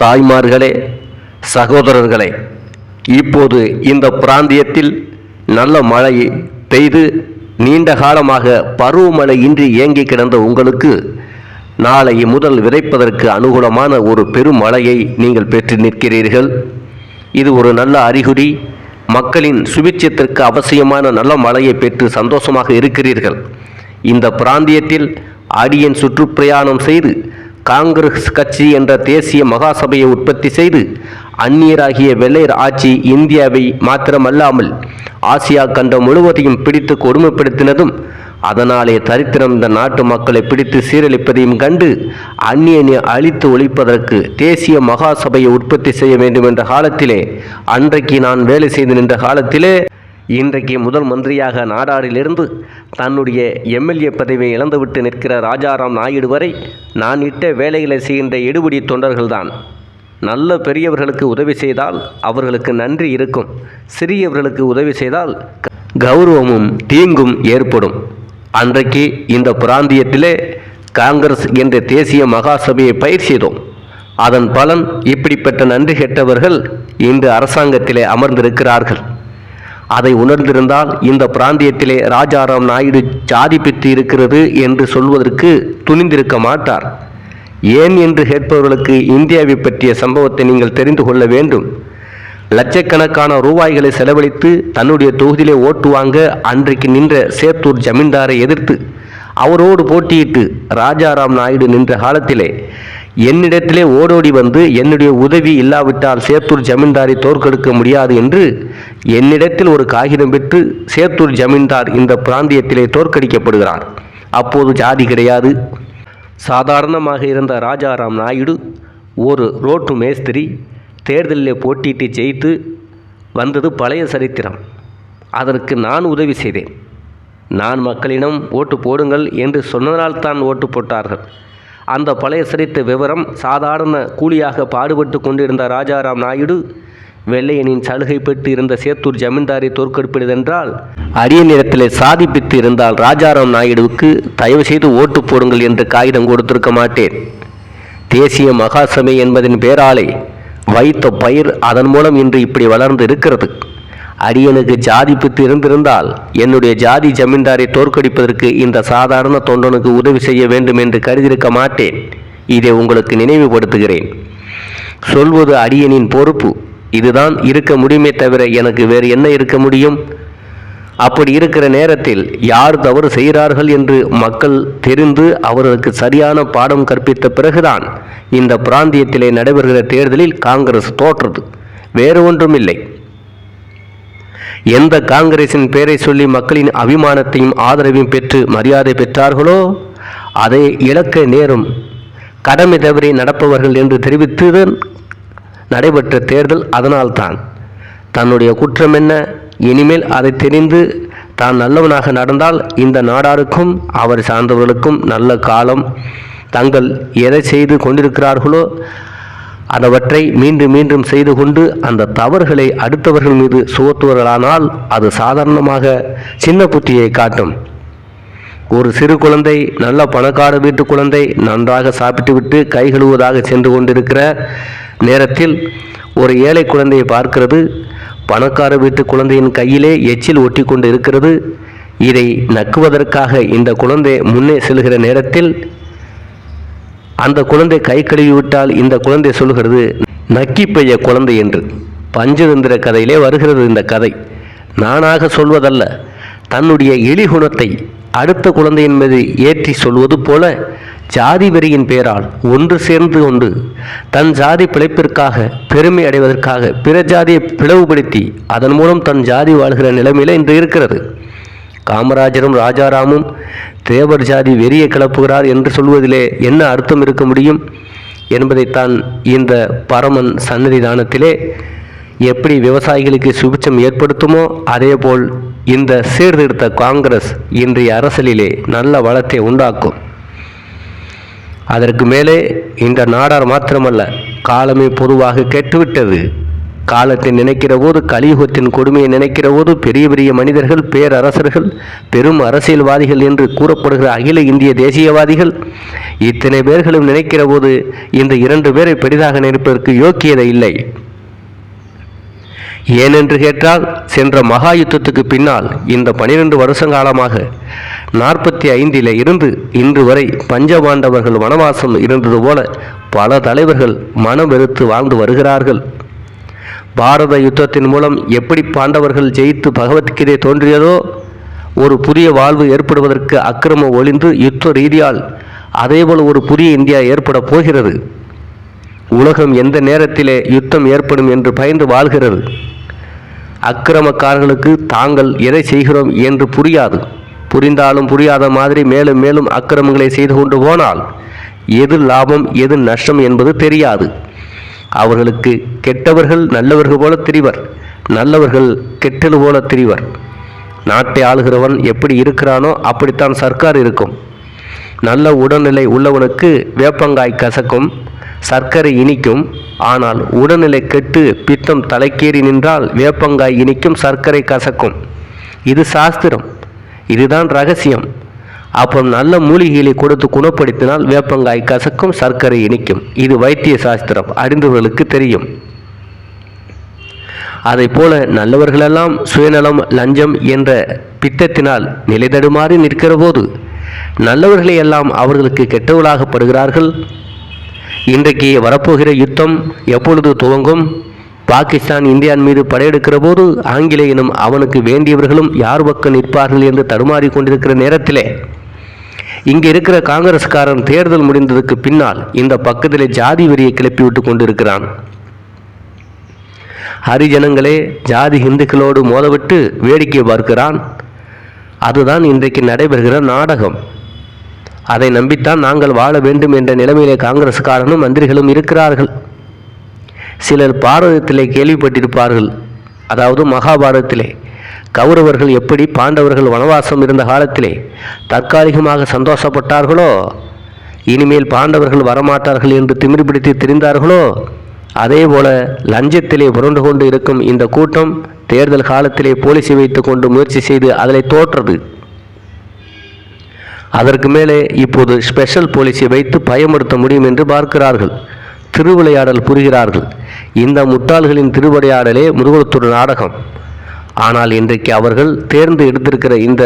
தாய்மார்களே சகோதரர்களே இப்போது இந்த பிராந்தியத்தில் நல்ல மழை பெய்து நீண்ட காலமாக பருவமழை இன்றி இயங்கி கிடந்த உங்களுக்கு நாளை முதல் விதைப்பதற்கு அனுகூலமான ஒரு பெரும் மழையை நீங்கள் பெற்று நிற்கிறீர்கள். இது ஒரு நல்ல அறிகுறி. மக்களின் சுபிட்சத்திற்கு அவசியமான நல்ல மழையை பெற்று சந்தோஷமாக இருக்கிறீர்கள். இந்த பிராந்தியத்தில் அடியன் சுற்றுப்பிரயாணம் செய்து காங்கிரஸ் கட்சி என்ற தேசிய மகாசபையை உற்பத்தி செய்து அந்நியராகிய வெள்ளையர் ஆட்சி இந்தியாவை மாத்திரமல்லாமல் ஆசியா கண்டம் முழுவதையும் பிடித்து கொடுமைப்படுத்தினதும் அதனாலே தரித்திரம் இந்த நாட்டு மக்களை பிடித்து சீரழிப்பதையும் கண்டு அந்நியனை அழித்து ஒழிப்பதற்கு தேசிய மகாசபையை உற்பத்தி செய்ய வேண்டும் என்ற காலத்திலே அன்றைக்கு நான் வேலை செய்து நின்ற காலத்திலே இன்றைக்கு முதல் மந்திரியாக நாடாரிலிருந்து தன்னுடைய எம்எல்ஏ பதவியை இழந்துவிட்டு நிற்கிற ராஜாராம் நாயுடு வரை நான் இட்ட வேலைகளை செய்கின்ற எடுபடி தொண்டர்கள்தான். நல்ல பெரியவர்களுக்கு உதவி செய்தால் அவர்களுக்கு நன்றி இருக்கும். சிறியவர்களுக்கு உதவி செய்தால் கௌரவமும் தீங்கும் ஏற்படும். அன்றைக்கு இந்த பிராந்தியத்திலே காங்கிரஸ் என்ற தேசிய மகாசபையை பயிர் செய்தோம். அதன் பலன் இப்படிப்பட்ட நன்றி கெட்டவர்கள் இன்று அரசாங்கத்திலே அமர்ந்திருக்கிறார்கள். அதை உணர்ந்திருந்தால் இந்த பிராந்தியத்திலே ராஜாராம் நாயுடு சாதி பெற்று இருக்கிறது என்று சொல்வதற்கு துணிந்திருக்க மாட்டார். ஏன் என்று கேட்பவர்களுக்கு இந்தியாவை பற்றிய சம்பவத்தை நீங்கள் தெரிந்து கொள்ள வேண்டும். லட்சக்கணக்கான ரூபாய்களை செலவழித்து தன்னுடைய தொகுதியிலே ஓட்டு வாங்க அன்றைக்கு நின்ற சேத்தூர் ஜமீன்தாரை எதிர்த்து அவரோடு போட்டியிட்டு ராஜாராம் நாயுடு நின்ற காலத்திலே என்னிடத்திலே ஓடோடி வந்து என்னுடைய உதவி இல்லாவிட்டால் சேத்தூர் ஜமீன்தாரை தோற்கெடுக்க முடியாது என்று என்னிடத்தில் ஒரு காகிதம் பெற்று சேத்தூர் ஜமீன்தார் இந்த பிராந்தியத்திலே தோற்கடிக்கப்படுகிறார். அப்போது ஜாதி கிடையாது. சாதாரணமாக இருந்த ராஜாராம் நாயுடு ஒரு ரோட்டு மேஸ்திரி தேர்தலில் போட்டியிட்டு ஜெயித்து வந்தது பழைய சரித்திரம். அதற்கு நான் உதவி செய்தேன். நான் மக்களிடம் ஓட்டு போடுங்கள் என்று சொன்னதால்தான் ஓட்டு போட்டார்கள். அந்த பழைய சரித்த விவரம் சாதாரண கூலியாக பாடுபட்டு கொண்டிருந்த ராஜாராம் நாயுடு வெள்ளையனின் சலுகை பெற்று இருந்த சேத்தூர் ஜமீன்தாரை தோற்கடிப்பதென்றால் அரிய நேரத்தில் சாதிப்பித்து இருந்தால் ராஜாராம் நாயுடுவுக்கு தயவு செய்து ஓட்டு போடுங்கள் என்று காகிதம் கொடுத்திருக்க மாட்டேன். தேசிய மகாசபை என்பதின் பேராலே வைத்த பயிர் அதன் மூலம் இன்று இப்படி வளர்ந்து இருக்கிறது. அரியனுக்கு ஜாதி பித்து இருந்திருந்தால் என்னுடைய ஜாதி ஜமீன்தாரை தோற்கடிப்பதற்கு இந்த சாதாரண தொண்டனுக்கு உதவி செய்ய வேண்டும் என்று கருதியிருக்க மாட்டேன். இதை உங்களுக்கு நினைவுபடுத்துகிறேன். சொல்வது அடியனின் பொறுப்பு. இதுதான் இருக்க முடியுமே தவிர எனக்கு வேறு என்ன இருக்க முடியும்? அப்படி இருக்கிற நேரத்தில் யார் தவறு செய்கிறார்கள் என்று மக்கள் தெரிந்து அவர்களுக்கு சரியான பாடம் கற்பித்த பிறகுதான் இந்த பிராந்தியத்திலே நடைபெறுகிற தேர்தலில் காங்கிரஸ் தோற்றது. வேறு ஒன்றுமில்லை. எந்த காங்கிரசின் பெயரை சொல்லி மக்களின் அபிமானத்தையும் ஆதரவையும் பெற்று மரியாதை பெற்றார்களோ அதை இழக்க நேரும் கடமை தவறி நடப்பவர்கள் என்று தெரிவித்துதான் நடைபெற்ற தேர்தல் அதனால்தான். தன்னுடைய குற்றம் என்ன? இனிமேல் அதை தெரிந்து தான் நல்லவனாக நடந்தால் இந்த நாடாருக்கும் அவர் சார்ந்தவர்களுக்கும் நல்ல காலம். தங்கள் எதை செய்து கொண்டிருக்கிறார்களோ அதவற்றை மீண்டும் மீண்டும் செய்து கொண்டு அந்த தவறுகளை அடுத்தவர்கள் மீது சுமத்துவர்களானால் அது சாதாரணமாக சின்ன புத்தியை காட்டும். ஒரு சிறு குழந்தை நல்ல பணக்கார வீட்டு குழந்தை நன்றாக சாப்பிட்டுவிட்டு கை கழுவுவதாக சென்று கொண்டிருக்கிற நேரத்தில் ஒரு ஏழை குழந்தையை பார்க்கிறது. பணக்கார வீட்டு குழந்தையின் கையிலே எச்சில் ஒட்டி கொண்டு இருக்கிறது. இதை நக்குவதற்காக இந்த குழந்தை முன்னே செல்கிற நேரத்தில் அந்த குழந்தை கை கழுவி விட்டால் இந்த குழந்தை சொல்கிறது நக்கி பெய்ய குழந்தை என்று. பஞ்சதந்திர கதையிலே வருகிறது இந்த கதை. நானாக சொல்வதல்ல தன்னுடைய எளிகுணத்தை அடுத்த குழந்தையின் மீது ஏற்றி சொல்வது போல ஜாதி வெறியின் பெயரால் ஒன்று சேர்ந்து கொண்டு தன் ஜாதி பிழைப்பிற்காக பெருமை அடைவதற்காக பிற ஜாதியை பிளவுபடுத்தி அதன் மூலம் தன் ஜாதி வாழ்கிற நிலைமையில் இன்று இருக்கிறது. காமராஜரும் ராஜாராமும் தேவர் ஜாதி வெறிய கிளப்புகிறார் என்று சொல்வதிலே என்ன அர்த்தம் இருக்க முடியும் என்பதைத்தான் இந்த பரமன் சன்னதிதானத்திலே எப்படி விவசாயிகளுக்கு சுபிச்சம் ஏற்படுத்துமோ அதேபோல் இந்த சீர்திருத்த காங்கிரஸ் இன்றைய அரசியலிலே நல்ல வளத்தை உண்டாக்கும். அதற்கு மேலே இந்த நாடார் மாத்திரமல்ல காலமே பொதுவாக கெட்டுவிட்டது. காலத்தை நினைக்கிற போது கலியுகத்தின் கொடுமையை நினைக்கிற போது பெரிய பெரிய மனிதர்கள் பேரரசர்கள் பெரும் அரசியல்வாதிகள் என்று கூறப்படுகிற அகில இந்திய தேசியவாதிகள் இத்தனை பேர்களும் நினைக்கிற போது இந்த இரண்டு பேரை பெரிதாக நினைப்பதற்கு யோக்கியதை இல்லை. ஏனென்று கேட்டால் சென்ற மகா யுத்தத்துக்கு பின்னால் இந்த பனிரெண்டு வருஷங்காலமாக நாற்பத்தி ஐந்தில் இருந்து இன்று வரை பஞ்சபாண்டவர்கள் வனவாசம் இருந்தது போல பல தலைவர்கள் மனம் வெறுத்து வாழ்ந்து வருகிறார்கள். பாரத யுத்தத்தின் மூலம் எப்படி பாண்டவர்கள் ஜெயித்து பகவத்கீதை தோன்றியதோ ஒரு புதிய வாழ்வு ஏற்படுவதற்கு அக்கிரமம் ஒளிந்து யுத்த ரீதியால் அதேபோல் ஒரு புதிய இந்தியா ஏற்பட போகிறது. உலகம் எந்த நேரத்திலே யுத்தம் ஏற்படும் என்று பயந்து வாழ்கிறது. அக்கிரமக்காரர்களுக்கு தாங்கள் எதை செய்கிறோம் என்று புரியாது. புரிந்தாலும் புரியாத மாதிரி மேலும் மேலும் அக்கிரமங்களை செய்து கொண்டு போனால் எது லாபம் எது நஷ்டம் என்பது தெரியாது. அவர்களுக்கு கெட்டவர்கள் நல்லவர்கள் போல திரிவர் நல்லவர்கள் கெட்டது போல திரிவர். நாட்டை ஆளுகிறவன் எப்படி இருக்கிறானோ அப்படித்தான் சர்க்கார் இருக்கும். நல்ல உடல்நிலை உள்ளவனுக்கு வேப்பங்காய் கசக்கும் சர்க்கரை இனிக்கும். ஆனால் உடல்நிலை கெட்டு பித்தம் தலைக்கேறி நின்றால் வேப்பங்காய் இனிக்கும் சர்க்கரை கசக்கும். இது சாஸ்திரம். இதுதான் ரகசியம். அப்போ நல்ல மூலிகைகளை கொடுத்து குணப்படுத்தினால் வேப்பங்காய் கசக்கும் சர்க்கரை இனிக்கும். இது வைத்திய சாஸ்திரம். அறிந்தவர்களுக்கு தெரியும். அதை போல நல்லவர்களெல்லாம் சுயநலம் லஞ்சம் என்ற பித்தத்தினால் நிலைதடுமாறி நிற்கிற போது நல்லவர்களை எல்லாம் அவர்களுக்கு கெட்டவர்களாகப்படுகிறார்கள். இன்றைக்கு வரப்போகிற யுத்தம் எப்பொழுது துவங்கும்? பாகிஸ்தான் இந்தியான் மீது படையெடுக்கிற போது ஆங்கிலேயனும் அவனுக்கு வேண்டியவர்களும் யார் பக்கம் நிற்பார்கள் என்று தடுமாறி கொண்டிருக்கிற நேரத்திலே இங்கே இருக்கிற காங்கிரஸ்காரன் தேர்தல் முடிந்ததுக்கு பின்னால் இந்த பக்கத்திலே ஜாதி வெறியை கிளப்பிவிட்டு கொண்டிருக்கிறான். ஹரிஜனங்களே ஜாதி இந்துக்களோடு மோதவிட்டு வேடிக்கை பார்க்கிறான். அதுதான் இன்றைக்கு நடைபெறுகிற நாடகம். அதை நம்பித்தான் நாங்கள் வாழ வேண்டும் என்ற நிலைமையிலே காங்கிரஸ்காரனும் மந்திரிகளும் இருக்கிறார்கள். சிலர் பாரதத்திலே கேள்விப்பட்டிருப்பார்கள். அதாவது மகாபாரதத்திலே. கௌரவர்கள் எப்படி பாண்டவர்கள் வனவாசம் இருந்த காலத்திலே தற்காலிகமாக சந்தோஷப்பட்டார்களோ? இனிமேல் பாண்டவர்கள் வரமாட்டார்கள் என்று திமிர் பிடித்து திரிந்தார்களோ? அதே போல லஞ்சத்திலே புரண்டு கொண்டு இருக்கும் இந்த கூட்டம் தேர்தல் காலத்திலே போலீஸை வைத்துக் கொண்டு முயற்சி செய்து அதில் தோற்றது. அதற்கு மேலே இப்போது ஸ்பெஷல் போலீஸை வைத்து பயமுறுத்த முடியும் என்று பார்க்கிறார்கள். திருவிளையாடல் புரிகிறார்கள். இந்த முட்டாள்களின் திருவிளையாடலே முருகத்துறை நாடகம். ஆனால் இன்றைக்கு அவர்கள் தேர்ந்து எடுத்திருக்கிற இந்த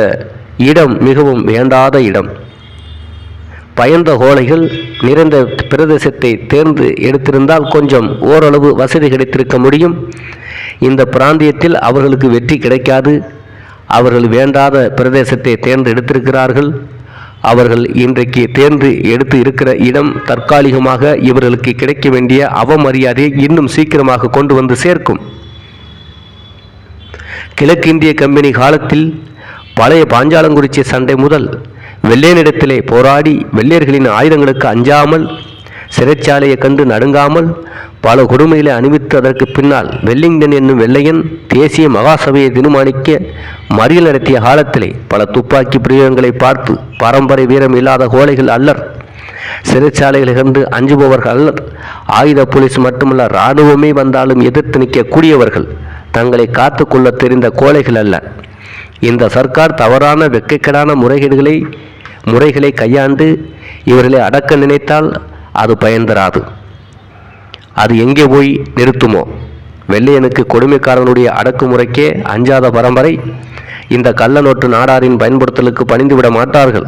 இடம் மிகவும் வேண்டாத இடம். பயந்த கோலைகள் நிறைந்த பிரதேசத்தை தேர்ந்து எடுத்திருந்தால் கொஞ்சம் ஓரளவு வசதி கிடைத்திருக்க முடியும். இந்த பிராந்தியத்தில் அவர்களுக்கு வெற்றி கிடைக்காது. அவர்கள் வேண்டாத பிரதேசத்தை தேர்ந்து எடுத்திருக்கிறார்கள். அவர்கள் இன்றைக்கு தேர்ந்து எடுத்து இருக்கிற இடம் தற்காலிகமாக இவர்களுக்கு கிடைக்க வேண்டிய அவமரியாதை இன்னும் சீக்கிரமாக கொண்டு வந்து சேர்க்கும். கிழக்கிந்திய கம்பெனி காலத்தில் பழைய பாஞ்சாலங்குறிச்சி சண்டை முதல் வெள்ளையனிடத்திலே போராடி வெள்ளையர்களின் ஆயுதங்களுக்கு அஞ்சாமல் சிறைச்சாலையை கண்டு நடுங்காமல் பல கொடுமைகளை அணிவித்து அதற்கு பின்னால் வெல்லிங்டன் என்னும் வெள்ளையன் தேசிய மகாசபையை தீர்மானிக்க மறியல் நடத்திய காலத்திலே பல துப்பாக்கி பிரயோகங்களை பார்த்து பரம்பரை வீரம் இல்லாத கோழைகள் அல்லர். சிறைச்சாலைகளை கண்டு அஞ்சுபவர்கள் அல்லர். ஆயுத போலீஸ் மட்டுமல்ல இராணுவமே வந்தாலும் எதிர்த்து நிற்கக்கூடியவர்கள் தங்களை காத்துக்கொள்ள தெரிந்த கோழைகள் அல்ல. இந்த சர்க்கார் தவறான வெக்கைக்கடான முறைகேடுகளை முறைகளை கையாண்டு இவர்களை அடக்க நினைத்தால் அது பயன் தராது அது எங்கே போய் நிறுத்துமோ? வெள்ளையனுக்கு கொடுமைக்காரனுடைய அடக்குமுறைக்கே அஞ்சாத பரம்பரை இந்த கள்ள நோட்டு நாடாரின் பயன்படுத்தலுக்கு பணிந்துவிட மாட்டார்கள்.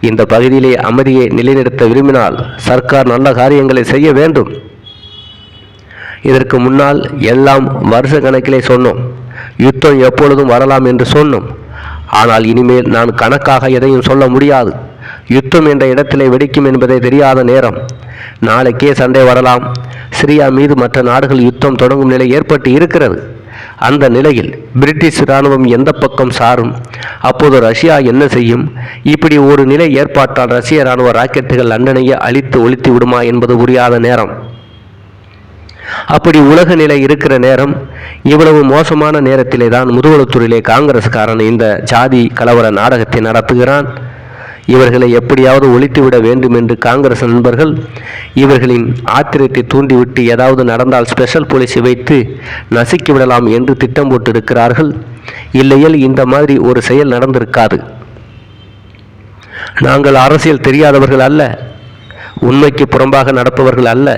இந்த பகுதியிலே அமைதியை நிலைநிறுத்த விரும்பினால் சர்க்கார் நல்ல காரியங்களை செய்ய வேண்டும். இதற்கு முன்னால் எல்லாம் வருஷ கணக்கிலே சொன்னோம். யுத்தம் எப்பொழுதும் வரலாம் என்று சொன்னோம். ஆனால் இனிமேல் நான் கணக்காக எதையும் சொல்ல முடியாது. யுத்தம் என்ற இடத்திலே வெடிக்கும் என்பதை தெரியாத நேரம். நாளைக்கே சண்டை வரலாம். சிரியா மீது மற்ற நாடுகள் யுத்தம் தொடங்கும் நிலை ஏற்பட்டு இருக்கிறது. அந்த நிலையில் பிரிட்டிஷ் இராணுவம் எந்த பக்கம் சாரும்? அப்போது ரஷ்யா என்ன செய்யும்? இப்படி ஒரு நிலை ஏற்பாட்டால் ரஷ்ய இராணுவ ராக்கெட்டுகள் லண்டனையே அழித்து ஒழித்து விடுமா என்பது புரியாத நேரம். அப்படி உலக நிலை இருக்கிற நேரம் இவ்வளவு மோசமான நேரத்திலே தான் முதுகுளத்தூரிலே காங்கிரஸ்காரன் இந்த ஜாதி கலவர நாடகத்தை நடத்துகிறான். இவர்களை எப்படியாவது ஒழித்துவிட வேண்டும் என்று காங்கிரஸ் நண்பர்கள் இவர்களின் ஆத்திரத்தை தூண்டிவிட்டு ஏதாவது நடந்தால் ஸ்பெஷல் போலீஸை வைத்து நசுக்கி விடலாம் என்று திட்டம் போட்டிருக்கிறார்கள். இல்லையேல் இந்த மாதிரி ஒரு செயல் நடந்திருக்காது. நாங்கள் அரசியல் தெரியாதவர்கள் அல்ல. உண்மைக்கு புறம்பாக நடப்பவர்கள் அல்ல.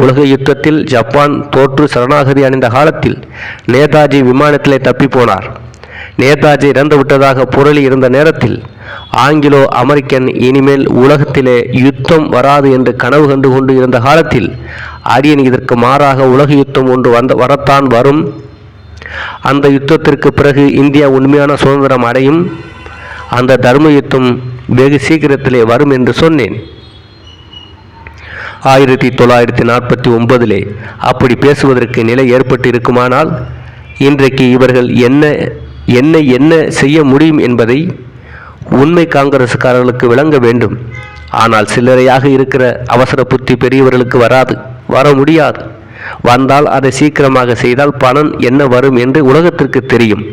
உலக யுத்தத்தில் ஜப்பான் தோற்று சரணாகதி அணிந்த காலத்தில் நேதாஜி விமானத்திலே தப்பி போனார் நேதாஜி இறந்து விட்டதாக புரளி இருந்த நேரத்தில் ஆங்கிலோ அமெரிக்கன் இனிமேல் உலகத்திலே யுத்தம் வராது என்று கனவு கண்டு கொண்டு இருந்த காலத்தில் அடியன் இதற்கு மாறாக உலக யுத்தம் ஒன்று வந்த வரத்தான் வரும். அந்த யுத்தத்திற்கு பிறகு இந்தியா உண்மையான சுதந்திரம் அடையும். அந்த தர்ம யுத்தம் வெகு சீக்கிரத்திலே வரும் என்று சொன்னேன். ஆயிரத்தி தொள்ளாயிரத்தி நாற்பத்தி ஒன்பதிலே அப்படி பேசுவதற்கு நிலை ஏற்பட்டு இருக்குமானால் இன்றைக்கு இவர்கள் என்ன என்ன என்ன செய்ய முடியும் என்பதை உண்மை காங்கிரசுக்காரர்களுக்கு விளங்க வேண்டும். ஆனால் சில்லறையாக இருக்கிற அவசர புத்தி பெரியவர்களுக்கு வராது வர முடியாது. வந்தால் அதை சீக்கிரமாக செய்தால் பணம் என்ன வரும் என்று உலகத்திற்கு தெரியும்.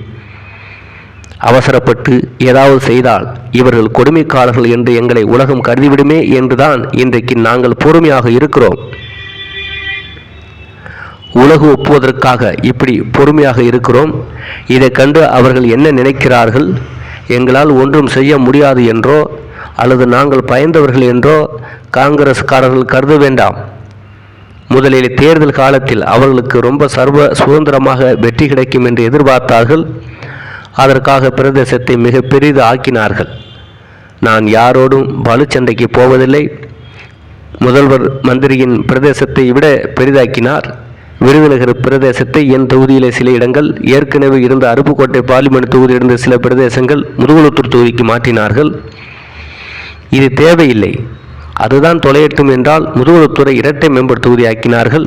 அவசரப்பட்டு ஏதாவது செய்தால் இவர்கள் கொடுமைக்காரர்கள் என்று எங்களை உலகம் கருதிவிடுமே என்றுதான் இன்றைக்கு நாங்கள் பொறுமையாக இருக்கிறோம். உலகு ஒப்புவதற்காக இப்படி பொறுமையாக இருக்கிறோம். இதை கண்டு அவர்கள் என்ன நினைக்கிறார்கள்? எங்களால் ஒன்றும் செய்ய முடியாது என்றோ அல்லது நாங்கள் பயந்தவர்கள் என்றோ காங்கிரஸ்காரர்கள் கருத வேண்டாம். முதலில் தேர்தல் காலத்தில் அவர்களுக்கு ரொம்ப சர்வ சுதந்திரமாக வெற்றி கிடைக்கும் என்று எதிர்பார்த்தார்கள். அதற்காக பிரதேசத்தை மிக பெரிது ஆக்கினார்கள். நான் யாரோடும் பலுச்சண்டைக்கு போவதில்லை. முதல்வர் மந்திரியின் பிரதேசத்தை விட பெரிதாக்கினார். விருதுநகர் பிரதேசத்தை என் தொகுதியிலே சில இடங்கள் ஏற்கனவே இருந்த அருப்புக்கோட்டை பார்லிமெண்ட் தொகுதியில் இருந்த சில பிரதேசங்கள் முதுகுளத்தூர் தொகுதிக்கு மாற்றினார்கள். இது தேவையில்லை. அதுதான் தொலையட்டும் என்றால் முதுகுளத்தூரை இரட்டை மேம்பர் தொகுதி ஆக்கினார்கள்.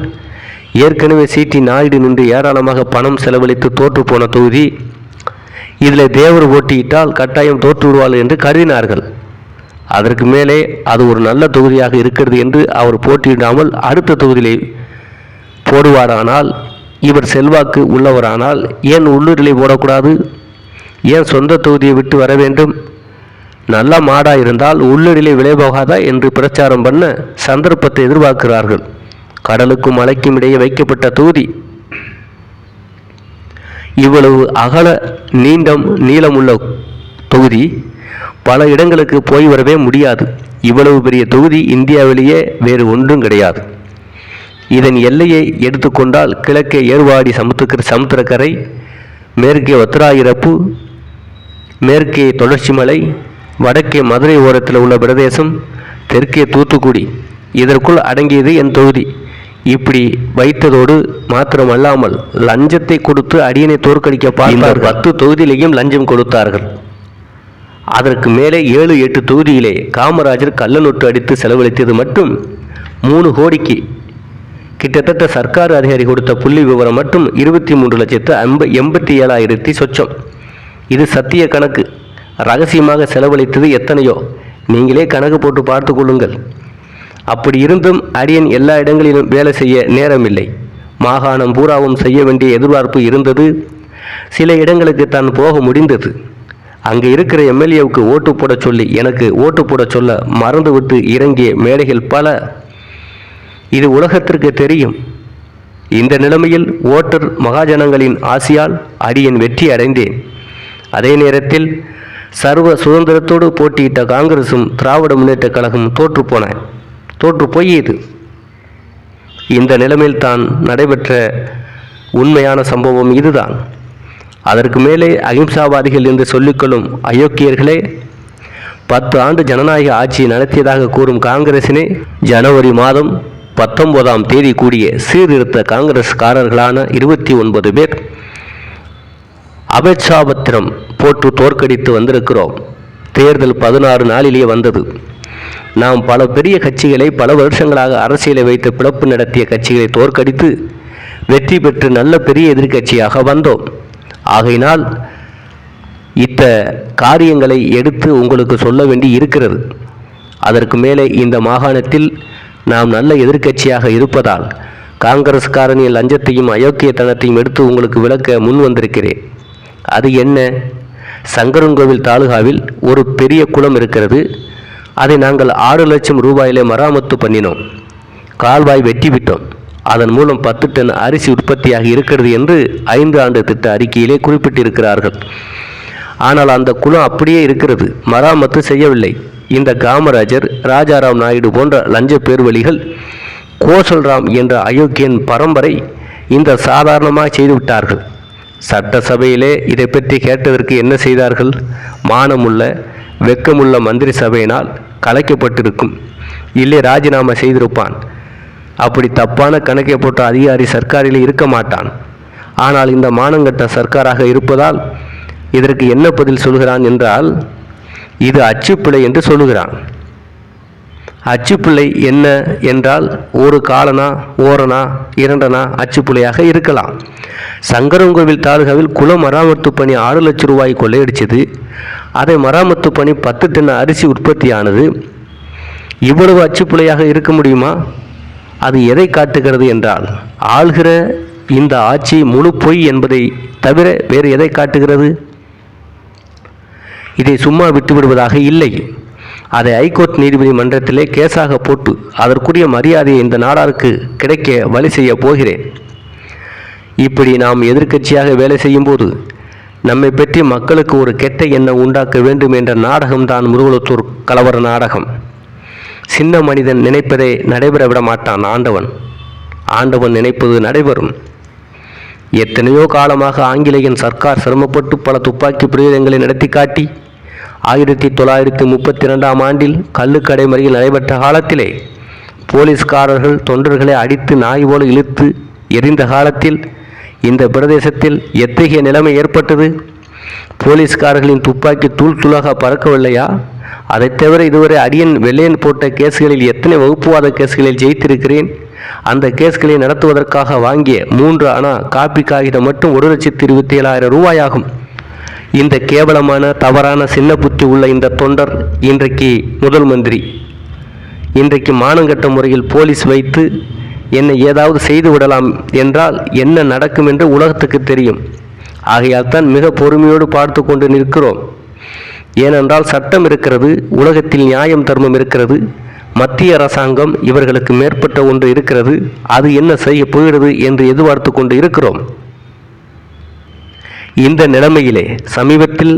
ஏற்கனவே சீட்டி நாயுடு நின்று ஏராளமாக பணம் செலவழித்து தோற்று போன தொகுதி இதில் தேவர் போட்டியிட்டால் கட்டாயம் தோற்று விடுவாள் என்று கருதினார்கள். அதற்கு மேலே அது ஒரு நல்ல தொகுதியாக இருக்கிறது என்று அவர் போட்டியிடாமல் அடுத்த தொகுதியிலே போடுவாரானால் இவர் செல்வாக்கு உள்ளவரானால் ஏன் உள்ளூரிலே போடக்கூடாது? ஏன் சொந்த தொகுதியை விட்டு வர வேண்டும்? நல்ல மாடாக இருந்தால் உள்ளூரிலே விளைபோகாதா என்று பிரச்சாரம் பண்ண சந்தர்ப்பத்தை எதிர்பார்க்கிறார்கள். கடலுக்கும் மலைக்கும் இடையே வைக்கப்பட்ட தொகுதி இவ்வளவு அகல நீண்டம் நீளமுள்ள தொகுதி பல இடங்களுக்கு போய் வரவே முடியாது. இவ்வளவு பெரிய தொகுதி இந்தியாவிலேயே வேறு ஒன்றும் கிடையாது. இதன் எல்லையை எடுத்துக்கொண்டால் கிழக்கே ஏர்வாடி சமுத்திர சமுத்திரக்கரை மேற்கே ஒத்தராயிரப்பு மேற்கே தொடர்ச்சி மலை வடக்கே மதுரை ஓரத்தில் உள்ள பிரதேசம் தெற்கே தூத்துக்குடி. இதற்குள் அடங்கியது என் தொகுதி. இப்படி வைத்ததோடு மாத்திரமல்லாமல் லஞ்சத்தை கொடுத்து அடியனை தோற்கடிக்க பார்த்தார் பத்து தொகுதியிலேயும் லஞ்சம் கொடுத்தார்கள். அதற்கு மேலே ஏழு எட்டு தொகுதியிலே காமராஜர் கள்ளநொட்டு அடித்து செலவழித்தது மட்டும் மூணு கோடிக்கு கிட்டத்தட்ட சர்க்கார் அதிகாரி கொடுத்த புள்ளி விவரம் மட்டும் இருபத்தி மூன்று லட்சத்து ஐம்ப எண்பத்தி ஏழாயிரத்தி சொச்சம். இது சத்திய கணக்கு. ரகசியமாக செலவழித்தது எத்தனையோ? நீங்களே கணக்கு போட்டு பார்த்து கொள்ளுங்கள். அப்படி இருந்தும் அடியன் எல்லா இடங்களிலும் வேலை செய்ய நேரமில்லை. மாகாணம் பூராவும் செய்ய வேண்டிய எதிர்பார்ப்பு இருந்தது. சில இடங்களுக்கு தான் போக முடிந்தது. அங்கே இருக்கிற எம்எல்ஏவுக்கு ஓட்டு போட சொல்லி எனக்கு ஓட்டு போட சொல்ல மறந்துவிட்டு இறங்கிய மேடைகள் பல. இது உலகத்திற்கு தெரியும். இந்த நிலைமையில் ஓட்டர் மகாஜனங்களின் ஆசியால் அடியன் வெற்றி அடைந்தேன். அதே நேரத்தில் சர்வ சுதந்திரத்தோடு போட்டியிட்ட காங்கிரசும் திராவிட முன்னேற்ற கழகம் தோற்றுப்போன தோற்று போயியது இந்த நிலைமையில் தான் நடைபெற்ற உண்மையான சம்பவம் இதுதான். அதற்கு மேலே அகிம்சாவாதிகள் என்று சொல்லிக்கொள்ளும் அயோக்கியர்களே பத்து ஆண்டு ஜனநாயக ஆட்சி நடத்தியதாக கூறும் காங்கிரசினை ஜனவரி மாதம் பத்தொன்பதாம் தேதி கூடிய சீர்திருத்த காங்கிரஸ்காரர்களான இருபத்தி ஒன்பது பேர் அபேட்சாபத்திரம் போட்டு தோற்கடித்து வந்திருக்கிறோம். தேர்தல் பதினாறு நாளிலேயே வந்தது. நாம் பல பெரிய கட்சிகளை பல வருஷங்களாக அரசியலை வைத்து பிளப்பு நடத்திய கட்சிகளை தோற்கடித்து வெற்றி பெற்று நல்ல பெரிய எதிர்க்கட்சியாக வந்தோம். ஆகையினால் இத்த காரியங்களை எடுத்து உங்களுக்கு சொல்ல வேண்டி இருக்கிறது. அதற்கு மேலே இந்த மாகாணத்தில் நாம் நல்ல எதிர்க்கட்சியாக இருப்பதால் காங்கிரஸ்காரனின் லஞ்சத்தையும் அயோக்கியத்தனத்தையும் எடுத்து உங்களுக்கு விளக்க முன் வந்திருக்கிறேன். அது என்ன? சங்கரன்கோவில் தாலுகாவில் ஒரு பெரிய குளம் இருக்கிறது. அதை நாங்கள் ஆறு லட்சம் ரூபாயிலே மராமத்து பண்ணினோம். கால்வாய் வெட்டி விட்டோம் அதன் மூலம் பத்து டன் அரிசி உற்பத்தியாக இருக்கிறது என்று ஐந்து ஆண்டு திட்ட அறிக்கையிலே குறிப்பிட்டிருக்கிறார்கள். ஆனால் அந்த குளம் அப்படியே இருக்கிறது. மராமத்து செய்யவில்லை. இந்த காமராஜர் ராஜாராம் நாயுடு போன்ற லஞ்ச பேர்வழிகள் கோசல்ராம் என்ற அயோக்கியன் பரம்பரை இந்த சாதாரணமாக செய்துவிட்டார்கள். சட்டசபையிலே இதை பற்றி கேட்டதற்கு என்ன செய்தார்கள்? மானமுள்ள வெக்கமுள்ள மந்திரி சபையினால் கலைக்கப்பட்டிருக்கும். இல்லை ராஜினாமா செய்திருப்பான். அப்படி தப்பான கணக்கை போட்ட அதிகாரி சர்க்காரில் இருக்க மாட்டான். ஆனால் இந்த மானங்கட்ட சர்க்காராக இருப்பதால் இதற்கு என்ன பதில் சொல்கிறான் என்றால் இது அச்சுப்பிழை என்று சொல்லுகிறான். அச்சுப்பிள்ளை என்ன என்றால் ஒரு காலனா ஓரணா இரண்டனா அச்சுப்பிள்ளையாக இருக்கலாம். சங்கரன்கோவில் தாலுகாவில் குள மராமத்து பணி ஆறு லட்சம் ரூபாய் கொள்ளையடிச்சது அதை மராமத்து பணி பத்து டன் அரிசி உற்பத்தியானது. இவ்வளவு அச்சுப்பிள்ளையாக இருக்க முடியுமா? அது எதை காட்டுகிறது என்றால் ஆள்கிற இந்த ஆட்சி முழு பொய் என்பதை தவிர வேறு எதை காட்டுகிறது? இதை சும்மா விட்டுவிடுவதாக இல்லை. அதை ஐகோர்ட் நீதிபதி மன்றத்திலே கேஸாக போட்டு அதற்குரிய மரியாதையை இந்த நாடாருக்கு கிடைக்க வழி செய்ய போகிறேன். இப்படி நாம் எதிர்க்கட்சியாக வேலை செய்யும்போது நம்மை பற்றி மக்களுக்கு ஒரு கெட்ட எண்ணம் உண்டாக்க வேண்டும் என்ற நாடகம்தான் முருகலத்தூர் கலவர நாடகம். சின்ன மனிதன் நினைப்பதை நடைபெற விட மாட்டான் ஆண்டவன். ஆண்டவன் நினைப்பது நடைபெறும். எத்தனையோ காலமாக ஆங்கிலேயன் சர்க்கார் சிரமப்பட்டு பல துப்பாக்கி பிரயோகங்களை நடத்தி காட்டி ஆயிரத்தி தொள்ளாயிரத்தி முப்பத்தி ரெண்டாம் ஆண்டில் கள்ளுக்கடை மறியல் நடைபெற்ற காலத்திலே போலீஸ்காரர்கள் தொண்டர்களை அடித்து நாய் போல இழுத்து எரிந்த காலத்தில் இந்த பிரதேசத்தில் எத்தகைய நிலைமை ஏற்பட்டது? போலீஸ்காரர்களின் துப்பாக்கி தூள் தூளாக பறக்கவில்லையா? அதைத் தவிர இதுவரை அடியன் வெள்ளையன் போட்ட கேஸ்களில் எத்தனை வகுப்புவாத கேஸ்களில் ஜெயித்திருக்கிறேன்? அந்த கேஸ்களை நடத்துவதற்காக வாங்கிய மூன்று அணா காப்பி காகிதம் மட்டும் ஒரு லட்சத்தி இருபத்தி ஏழாயிரம் ரூபாயாகும். இந்த கேவலமான தவறான சின்ன புத்தி உள்ள இந்த தொண்டர் இன்றைக்கு முதல் மந்திரி. இன்றைக்கு மானங்கட்ட முறையில் போலீஸ் வைத்து என்னை ஏதாவது செய்து விடலாம் என்றால் என்ன நடக்கும் என்று உலகத்துக்கு தெரியும். ஆகையால் தான் மிக பொறுமையோடு பார்த்து கொண்டு நிற்கிறோம். ஏனென்றால் சட்டம் இருக்கிறது உலகத்தில் நியாயம் தர்மம் இருக்கிறது மத்திய அரசாங்கம் இவர்களுக்கு மேற்பட்ட ஒன்று இருக்கிறது அது என்ன செய்ய போகிறது என்று எதிர்பார்த்து கொண்டு இருக்கிறோம். இந்த நிலைமையிலே சமீபத்தில்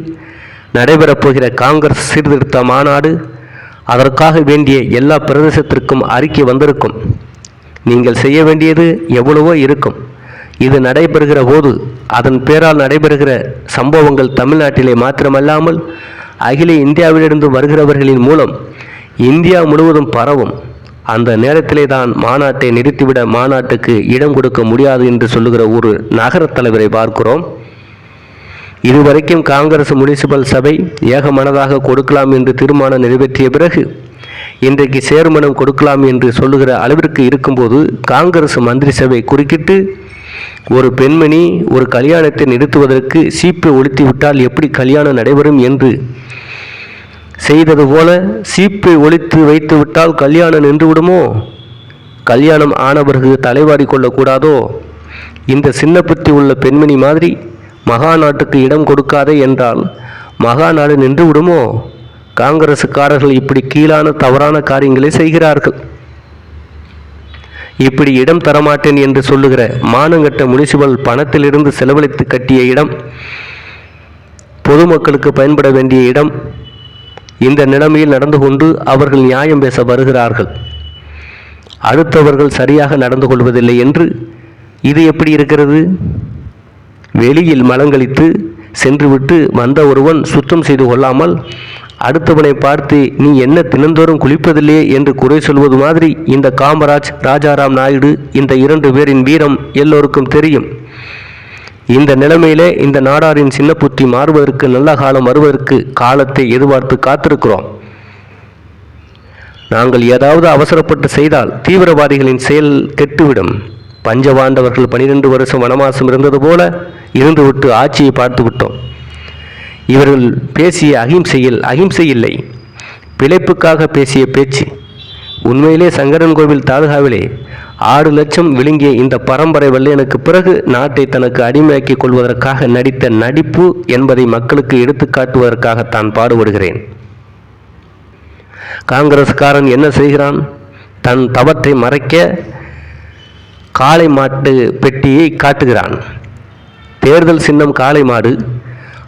நடைபெறப்போகிற காங்கிரஸ் சீர்திருத்த மாநாடு அதற்காக வேண்டிய எல்லா பிரதேசத்திற்கும் அறிக்கை வந்திருக்கும். நீங்கள் செய்ய வேண்டியது எவ்வளவோ இருக்கும். இது நடைபெறுகிற போது அதன் பேரால் நடைபெறுகிற சம்பவங்கள் தமிழ்நாட்டிலே மாத்திரமல்லாமல் அகில இந்தியாவிலிருந்து வருகிறவர்களின் மூலம் இந்தியா முழுவதும் பரவும். அந்த நேரத்திலே தான் மாநாட்டை நிறுத்திவிட மாநாட்டுக்கு இடம் கொடுக்க முடியாது என்று சொல்லுகிற ஒரு நகரத் தலைவரை பார்க்கிறோம். இதுவரைக்கும் காங்கிரஸ் முனிசிபல் சபை ஏகமனதாக கொடுக்கலாம் என்று தீர்மானம் நிறைவேற்றிய பிறகு இன்றைக்கு சேர்மனம் கொடுக்கலாம் என்று சொல்லுகிற அளவிற்கு இருக்கும்போது காங்கிரஸ் மந்திரி சபை குறுக்கிட்டு ஒரு பெண்மணி ஒரு கல்யாணத்தை நிறுத்துவதற்கு சீப்பை ஒழித்து விட்டால் எப்படி கல்யாணம் நடைபெறும் என்று செய்தது போல சீப்பை ஒழித்து வைத்து விட்டால் கல்யாணம் நின்று விடுமோ? கல்யாணம் ஆன பிறகு தலைவாரி கொள்ளக்கூடாதோ? இந்த சின்னப்பத்தி உள்ள பெண்மணி மாதிரி மகா நாட்டுக்கு இடம் கொடுக்காதே என்றால் மகா நாடு நின்று விடுமோ? காங்கிரசுக்காரர்கள் இப்படி கீழான தவறான காரியங்களை செய்கிறார்கள். இப்படி இடம் தரமாட்டேன் என்று சொல்லுகிற மானங்கட்ட முனிசிபல் பணத்திலிருந்து செலவழித்து கட்டிய இடம் பொதுமக்களுக்கு பயன்பட வேண்டிய இடம் இந்த நிலைமையில் நடந்து கொண்டு அவர்கள் நியாயம் பேச வருகிறார்கள். அடுத்தவர்கள் சரியாக நடந்து கொள்வதில்லை என்று இது எப்படி இருக்கிறது? வெளியில் மலங்களித்து சென்றுவிட்டு வந்த ஒருவன் சுத்தம் செய்து கொள்ளாமல் அடுத்தவனை பார்த்து நீ என்ன தினந்தோறும் குளிப்பதில்லையே? என்று குறை சொல்வது மாதிரி இந்த காமராஜ் ராஜாராம் நாயுடு இந்த இரண்டு பேரின் வீரம் எல்லோருக்கும் தெரியும். இந்த நிலைமையிலே இந்த நாடாரின் சின்ன புத்தி மாறுவதற்கு நல்ல காலம் வருவதற்கு காலத்தை எதிர்பார்த்து காத்திருக்கிறோம். நாங்கள் ஏதாவது அவசரப்பட்டு செய்தால் தீவிரவாதிகளின் செயல் கெட்டுவிடும். பஞ்சபாண்டவர்கள் பனிரெண்டு வருஷம் வனவாசம் இருந்தது போல இருந்துவிட்டு ஆட்சியை பார்த்து விட்டோம் இவர்கள் பேசிய அகிம்சையில் அகிம்சை இல்லை. பிழைப்புக்காக பேசிய பேச்சு. உண்மையிலே சங்கரன் கோவில் தாலுகாவிலே ஆறு லட்சம் விழுங்கிய இந்த பரம்பரை வெள்ளையனுக்கு பிறகு நாட்டை தனக்கு அடிமையாக்கிக் கொள்வதற்காக நடித்த நடிப்பு என்பதை மக்களுக்கு எடுத்துக்காட்டுவதற்காக தான் பாடுபடுகிறேன். காங்கிரஸ்காரன் என்ன செய்கிறான்? தன் தவத்தை மறைக்க காளை மாட்டு பெட்டியை காட்டுகிறான். தேர்தல் சின்னம் காளை மாடு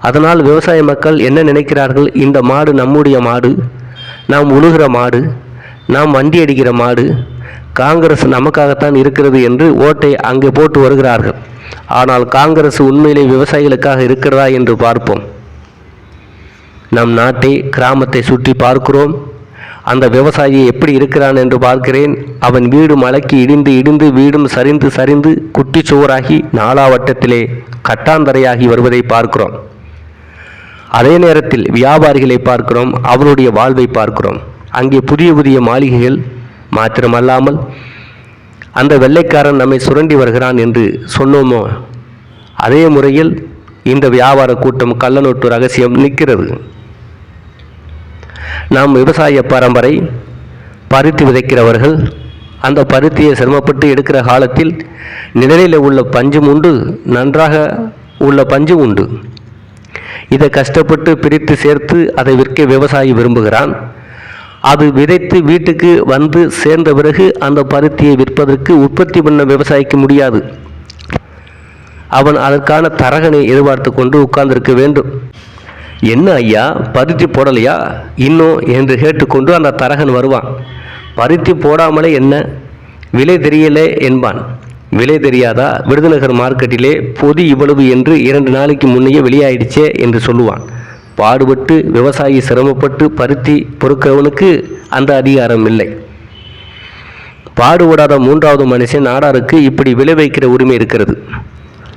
அதனால் விவசாய மக்கள் என்ன நினைக்கிறார்கள்? இந்த மாடு நம்முடைய மாடு நாம் உழுகிற மாடு நாம் வண்டி அடிக்கிற மாடு காங்கிரஸ் நமக்காகத்தான் இருக்கிறது என்று ஓட்டை அங்கே போட்டு வருகிறார்கள். ஆனால் காங்கிரஸ் உண்மையிலே விவசாயிகளுக்காக இருக்கிறதா என்று பார்ப்போம். நம் நாட்டை கிராமத்தை சுற்றி பார்க்கிறோம். அந்த விவசாயி எப்படி இருக்கிறான் என்று பார்க்கிறேன். அவன் வீடு மலக்கி இடிந்து இடிந்து வீடும் சரிந்து சரிந்து குட்டி சுவராகி நாலாவட்டத்திலே கட்டாந்தரையாகி வருவதை பார்க்கிறோம். அதே நேரத்தில் வியாபாரிகளை பார்க்கிறோம் அவருடைய வாழ்வை பார்க்கிறோம். அங்கே புதிய புதிய மாளிகைகள் மாத்திரமல்லாமல் அந்த வெள்ளைக்காரன் நம்மை சுரண்டி வருகிறான் என்று சொன்னோமோ? அதே முறையில் இந்த வியாபார கூட்டம் கள்ளநோட்டு ரகசியம் நிற்கிறது. நாம் விவசாய பரம்பரை பருத்தி விதைக்கிறவர்கள் அந்த பருத்தியை சிரமப்பட்டு எடுக்கிற காலத்தில் நிழலில் உள்ள பஞ்சும் உண்டு நன்றாக உள்ள பஞ்சும் உண்டு. இதை கஷ்டப்பட்டு பிரித்து சேர்த்து அதை விற்க விவசாயி விரும்புகிறான். அது விதைத்து வீட்டுக்கு வந்து சேர்ந்த பிறகு அந்த பருத்தியை விற்பதற்கு உற்பத்தி பண்ண விவசாயிக்கு முடியாது. அவன் அதற்கான தரகனை எதிர்பார்த்து கொண்டு உட்கார்ந்திருக்க வேண்டும். என்ன ஐயா பருத்தி போடலையா? இன்னும் என்று கேட்டுக்கொண்டு அந்த தரகன் வருவான். பருத்தி போடாமலே என்ன? விலை தெரியலே என்பான். விலை தெரியாதா? விருதுநகர் மார்க்கெட்டிலே பொதி இவ்வளவு என்று இரண்டு நாளைக்கு முன்னையே வெளியாயிடுச்சே என்று சொல்லுவான். பாடுபட்டு விவசாயி சிரமப்பட்டு பருத்தி பொறுக்கிறவனுக்கு அந்த அதிகாரம் இல்லை. பாடுபடாத மூன்றாவது மனுஷன் நாடாருக்கு இப்படி விளை வைக்கிற உரிமை இருக்கிறது.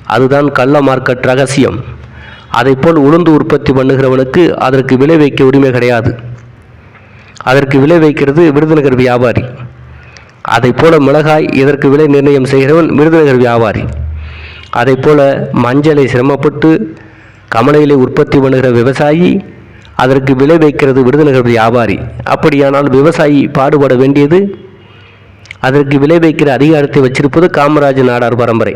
அதுதான் கள்ள மார்க்கெட் ரகசியம். அதைப்போல் உளுந்து உற்பத்தி பண்ணுகிறவனுக்கு அதற்கு விளை வைக்க உரிமை கிடையாது. அதற்கு விளை வைக்கிறது விருதுநகர் வியாபாரி. அதை போல மிளகாய் இதற்கு விலை நிர்ணயம் செய்கிறவன் விருதுநகர் வியாபாரி. அதைப் போல மஞ்சளை சிரமப்பட்டு கமலையிலே உற்பத்தி பண்ணுகிற விவசாயி அதற்கு விலை வைக்கிறது விருதுநகர் வியாபாரி. அப்படியானால் விவசாயி பாடுபட வேண்டியது? அதற்கு விலை வைக்கிற அதிகாரத்தை வச்சிருப்பது காமராஜ் நாடார் பரம்பரை.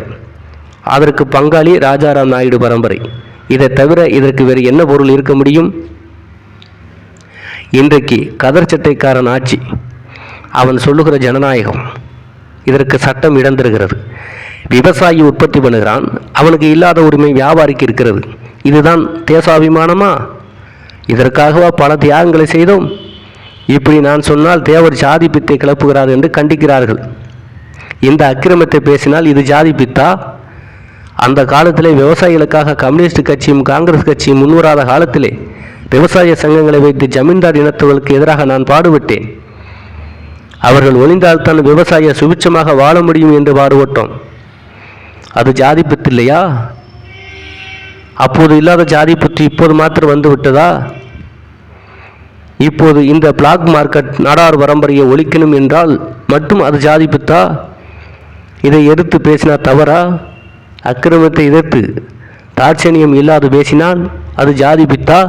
அதற்கு பங்காளி ராஜாராம் நாயுடு பரம்பரை. இதை தவிர இதற்கு வேறு என்ன பொருள் இருக்க முடியும்? இன்றைக்கு கதர் சட்டைக்காரன் ஆட்சி. அவன் சொல்லுகிற ஜனநாயகம் இதற்கு சட்டம் இடம் தருகிறது விவசாயி உற்பத்தி பண்ணுகிறான். அவனுக்கு இல்லாத உரிமை வியாபாரிக்கு இருக்கிறது. இதுதான் தேசாபிமானமா? இதற்காகவா பல தியாகங்களை செய்தோம்? இப்படி நான் சொன்னால் தேவர் ஜாதி பித்தை கிளப்புகிறார் என்று கண்டிக்கிறார்கள். இந்த அக்கிரமத்தை பேசினால் இது ஜாதி பித்தா? அந்த காலத்திலே விவசாயிகளுக்காக கம்யூனிஸ்ட் கட்சியும் காங்கிரஸ் கட்சியும் முன்வராத காலத்திலே விவசாய சங்கங்களை வைத்து ஜமீன்தார் இனத்தவர்களுக்கு எதிராக நான் பாடுபட்டேன். அவர்கள் ஒளிந்தால்தான் விவசாய சுபிட்சமாக வாழ முடியும் என்று பாடுபட்டோம் அது ஜாதி பத்து இல்லையா? அப்போது இல்லாத ஜாதி புத்தி இப்போது மாத்திரம் வந்து விட்டதா? இப்போது இந்த பிளாக் மார்க்கெட் நாடார் பரம்பரையை ஒழிக்கணும் என்றால் மட்டும் அது ஜாதி பித்தா? இதை எதிர்த்து பேசினா தவறா? அக்கிரமத்தை எதிர்த்து தாட்சணியம் இல்லாது பேசினால் அது ஜாதி பித்தா?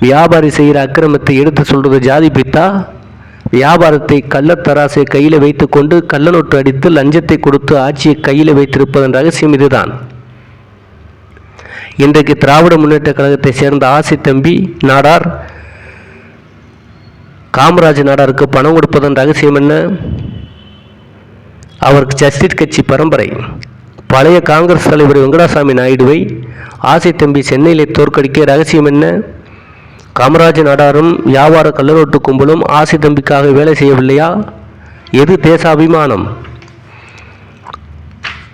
வியாபாரி செய்கிற அக்கிரமத்தை எடுத்து சொல்றது ஜாதி பித்தா? வியாபாரத்தை கள்ளத்தராசை கையில் வைத்துக்கொண்டு கள்ளநோட்டு அடித்து லஞ்சத்தை கொடுத்து ஆட்சியை கையில் வைத்திருப்பதன் ரகசியம் இதுதான். இன்றைக்கு திராவிட முன்னேற்ற கழகத்தை சேர்ந்த ஆசி தம்பி நாடார் காமராஜ் நாடாருக்கு பணம் கொடுப்பதன் ரகசியம் என்ன? அவருக்கு ஜஸ்டிஸ் கட்சி பரம்பரை. பழைய காங்கிரஸ் தலைவர் வெங்கடாசாமி நாயுடுவை ஆசை தம்பி சென்னையிலே தோற்கடிக்க ரகசியம் என்ன? காமராஜ் நாடாரும் வியாபார கள்ளநோட்டு கும்பலும் ஆசி தம்பிக்காக வேலை செய்யவில்லையா? எது தேசாபிமானம்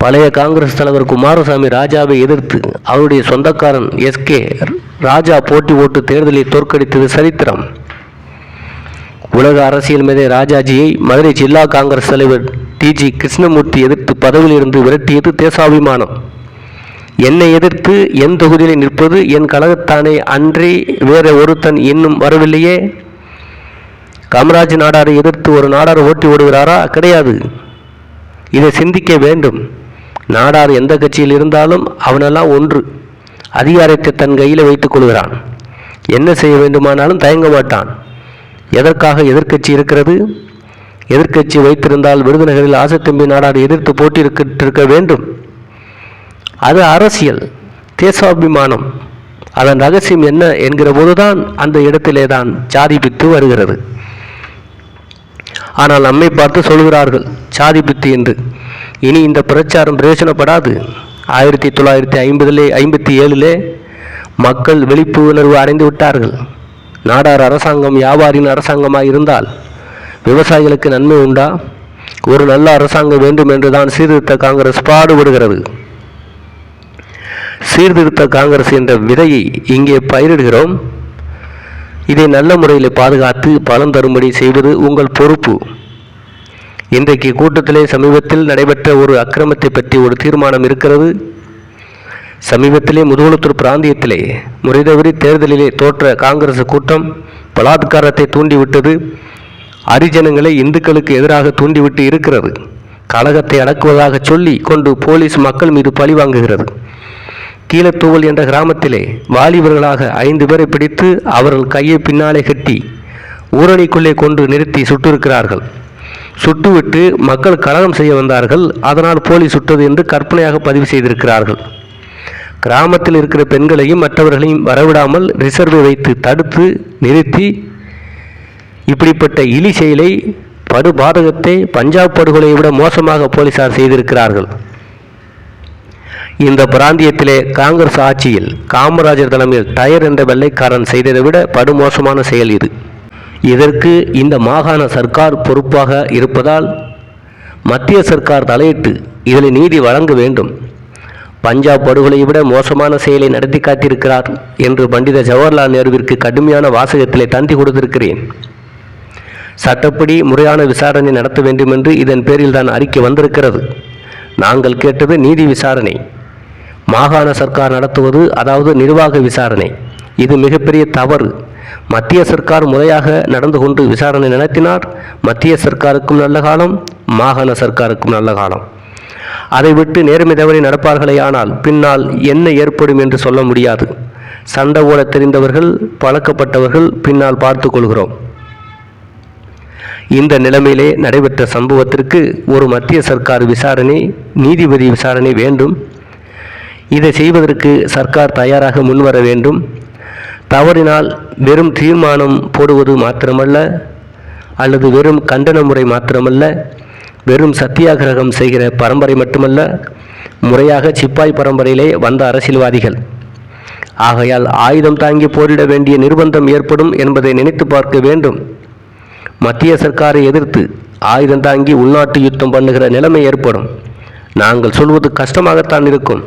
பழைய காங்கிரஸ் தலைவர் குமாரசாமி ராஜாவை எதிர்த்து அவருடைய சொந்தக்காரன் எஸ்கே ராஜா போட்டி போட்டு தேர்தலை தோற்கடித்தது சரித்திரம். உலக அரசியல் மேதை ராஜாஜியை மதுரை ஜில்லா காங்கிரஸ் தலைவர் டிஜி கிருஷ்ணமூர்த்தி எதிர்த்து பதவியிலிருந்து விரட்டியது தேசாபிமானம். என்னை எதிர்த்து என் தொகுதியில் நிற்பது என் கழகத்தானே அன்றி வேறு ஒருத்தன் இன்னும் வரவில்லையே? காமராஜ் நாடாரை எதிர்த்து ஒரு நாடார் ஓட்டி ஓடுகிறாரா? கிடையாது. இதை சிந்திக்க வேண்டும். நாடார் எந்த கட்சியில் இருந்தாலும் அவனெல்லாம் ஒன்று. அதிகாரத்தை தன் கையில் வைத்துக் கொள்கிறான். என்ன செய்ய வேண்டுமானாலும் தயங்க மாட்டான். எதற்காக எதிர்க்கட்சி இருக்கிறது? எதிர்க்கட்சி வைத்திருந்தால் விருதுநகரில் ஆசத்தம்பி நாடார் எதிர்த்து போட்டியிருக்க வேண்டும். அது அரசியல் தேசாபிமானம். அதன் ரகசியம் என்ன என்கிற போதுதான் அந்த இடத்திலே தான் சாதி பித்து வருகிறது. ஆனால் நம்மை பார்த்து சொல்கிறார்கள் சாதி பித்து என்று. இனி இந்த பிரச்சாரம் பிரயோஜனப்படாது. ஆயிரத்தி தொள்ளாயிரத்தி ஐம்பதிலே ஐம்பத்தி ஏழிலே மக்கள் விழிப்புணர்வு அடைந்து விட்டார்கள். நாடார் அரசாங்கம் வியாபாரியின் அரசாங்கமாக இருந்தால் விவசாயிகளுக்கு நன்மை உண்டா? ஒரு நல்ல அரசாங்கம் வேண்டும் என்று தான் சீர்திருத்த காங்கிரஸ் பாடுபடுகிறது. சீர்திருத்த காங்கிரஸ் என்ற விதையை இங்கே பயிரிடுகிறோம். இதை நல்ல முறையில் பாதுகாத்து பலன் தரும்படி செய்வது உங்கள் பொறுப்பு. இன்றைக்கு கூட்டத்திலே சமீபத்தில் நடைபெற்ற ஒரு அக்கிரமத்தை பற்றி ஒரு தீர்மானம் இருக்கிறது. சமீபத்திலே முதுகுளத்தூர் பிராந்தியத்திலே முறைதவறி தேர்தலிலே தோற்ற காங்கிரஸ் கூட்டம் பலாத்காரத்தை தூண்டிவிட்டது. அரிஜனங்களை இந்துக்களுக்கு எதிராக தூண்டிவிட்டு இருக்கிறது. கழகத்தை அடக்குவதாக சொல்லி கொண்டு போலீஸ் மக்கள் மீது பழி வாங்குகிறது. கீழத்தூவல் என்ற கிராமத்திலே வாலிபர்களாக ஐந்து பேரை பிடித்து அவர்கள் கையை பின்னாலே கட்டி ஊரணிக்குள்ளே கொண்டு நிறுத்தி சுட்டிருக்கிறார்கள். சுட்டுவிட்டு மக்கள் கலகம் செய்ய வந்தார்கள். அதனால் போலீஸ் சுட்டது என்று கற்பனையாக பதிவு செய்திருக்கிறார்கள். கிராமத்தில் இருக்கிற பெண்களையும் மற்றவர்களையும் வரவிடாமல் ரிசர்வை வைத்து தடுத்து நிறுத்தி இப்படிப்பட்ட இலி செயலை படுபாதகத்தை பஞ்சாப் படுகொலையை விட மோசமாக போலீசார் செய்திருக்கிறார்கள். இந்த பிராந்தியத்திலே காங்கிரஸ் ஆட்சியில் காமராஜர் தலைமையில் டயர் என்ற வெள்ளைக்காரன் செய்ததை விட படுமோசமான செயல் இது. இதற்கு இந்த மாகாண சர்க்கார் பொறுப்பாக இருப்பதால் மத்திய சர்க்கார் தலையிட்டு இதில் நீதி வழங்க வேண்டும். பஞ்சாப் படுகொலையை விட மோசமான செயலை நடத்தி காட்டியிருக்கிறார் என்று பண்டித ஜவஹர்லால் நேருவிற்கு கடுமையான வாசகத்திலே தந்தி கொடுத்திருக்கிறேன். சட்டப்படி முறையான விசாரணை நடத்த வேண்டும் என்று இதன் பேரில் தான் அறிக்கை வந்திருக்கிறது. நாங்கள் கேட்டது நீதி விசாரணை. மாகாண சர்க்கார் நடத்துவது அதாவது நிர்வாக விசாரணை. இது மிகப்பெரிய தவறு. மத்திய சர்க்கார் முறையாக நடந்து கொண்டு விசாரணை நடத்தினார். மத்திய சர்க்காருக்கும் நல்ல காலம் மாகாண சர்க்காருக்கும் நல்ல காலம். அதை விட்டு நேர்மை தவறி நடப்பார்களே ஆனால் பின்னால் என்ன ஏற்படும் என்று சொல்ல முடியாது. சண்டை ஓட தெரிந்தவர்கள் பழக்கப்பட்டவர்கள் பின்னால் பார்த்து கொள்கிறோம். இந்த நிலைமையிலே நடைபெற்ற சம்பவத்திற்கு ஒரு மத்திய சர்க்கார் விசாரணை நீதிபதி விசாரணை வேண்டும். இதை செய்வதற்கு சர்க்கார் தயாராக முன்வர வேண்டும். தவறினால் வெறும் தீர்மானம் போடுவது மாத்திரமல்ல அல்லது வெறும் கண்டன முறை மாத்திரமல்ல வெறும் சத்தியாகிரகம் செய்கிற பரம்பரை மட்டுமல்ல முறையாக சிப்பாய் பரம்பரையிலே வந்த அரசியல்வாதிகள். ஆகையால் ஆயுதம் தாங்கி போரிட வேண்டிய நிர்பந்தம் ஏற்படும் என்பதை நினைத்து பார்க்க வேண்டும். மத்திய சர்க்காரை எதிர்த்து ஆயுதம் தாங்கி உள்நாட்டு யுத்தம் பண்ணுகிற நிலைமை ஏற்படும். நாங்கள் சொல்வது கஷ்டமாகத்தான் இருக்கும்.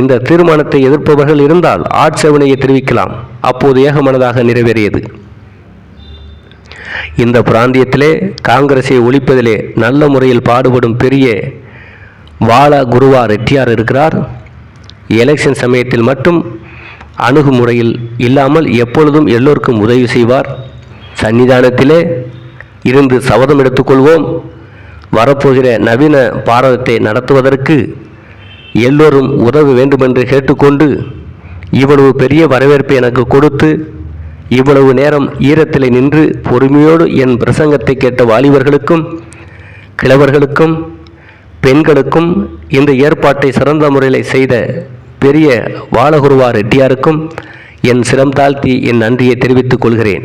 இந்த தீர்மானத்தை எதிர்ப்பவர்கள் இருந்தால் ஆட்சேபனையை தெரிவிக்கலாம். அப்போது ஏகமனதாக நிறைவேறியது. இந்த பிராந்தியத்திலே காங்கிரஸை ஒழிப்பதிலே நல்ல முறையில் பாடுபடும் பெரிய வால குருவா ரெட்டியார் இருக்கிறார். எலெக்ஷன் சமயத்தில் மட்டும் அணுகுமுறையில் இல்லாமல் எப்பொழுதும் எல்லோருக்கும் உதவி செய்வார். சன்னிதானத்திலே இருந்து சபதம் எடுத்துக்கொள்வோம். வரப்போகிற நவீன பாரதத்தை நடத்துவதற்கு எல்லோரும் உதவ வேண்டுமென்று கேட்டுக்கொண்டு இவ்வளவு பெரிய வரவேற்பை எனக்கு கொடுத்து இவ்வளவு நேரம் ஈரத்தில் நின்று பொறுமையோடு என் பிரசங்கத்தை கேட்ட வாலிபர்களுக்கும் கிழவர்களுக்கும் பெண்களுக்கும் இந்த ஏற்பாட்டை சிறந்த முறையில் செய்த பெரிய வாலகுருவா ரெட்டியாருக்கும் என் சிரம் தாழ்த்தி என் நன்றியை தெரிவித்துக் கொள்கிறேன்.